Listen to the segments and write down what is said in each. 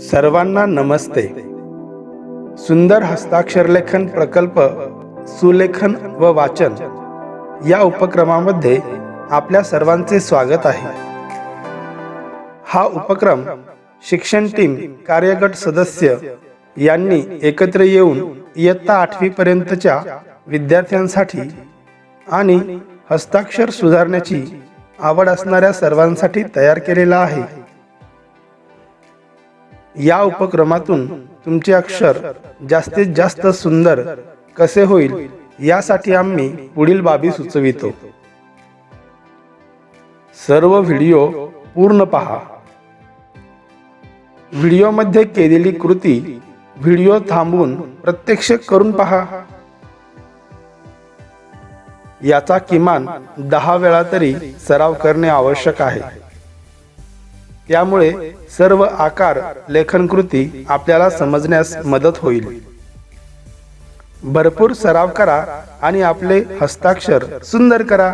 सर्वांना नमस्ते. सुंदर हस्ताक्षरलेखन प्रकल्प सुलेखन व वाचन या उपक्रमामध्ये आपल्या सर्वांचे स्वागत आहे. हा उपक्रम शिक्षण टीम कार्यगट सदस्य यांनी एकत्र येऊन इयत्ता आठवी पर्यंतच्या विद्यार्थ्यांसाठी आणि हस्ताक्षर सुधारण्याची आवड असणाऱ्या सर्वांसाठी तयार केलेला आहे. या उपक्रमातून तुमचे अक्षर जास्तीत जास्त सुंदर कसे होईल यासाठी आम्ही पुढील बाबी सुचवितो. सर्व व्हिडिओ पूर्ण पहा. व्हिडिओमध्ये केलेली कृती व्हिडिओ थांबवून प्रत्यक्ष करून पहा. याचा किमान दहा वेळा तरी सराव करणे आवश्यक आहे. त्यामुळे सर्व आकार लेखनकृती आपल्याला समजण्यास मदत होईल. भरपूर सराव करा आणि आपले हस्ताक्षर सुंदर करा.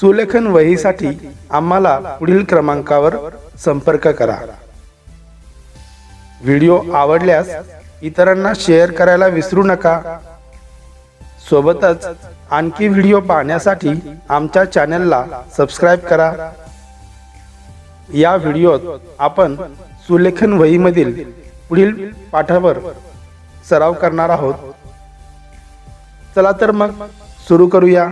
सुलेखन वहीसाठी आम्हाला पुढील क्रमांकावर संपर्क करा. व्हिडिओ आवडल्यास इतरांना शेअर करायला विसरू नका. सोबतच आणखी व्हिडिओ पाहण्यासाठी आमच्या चॅनलला सबस्क्राईब करा. या व्हिडिओत आपण सुलेखन वहीमधील पुढील पाठावर सराव करणार आहोत. चला तर मग सुरू करूया.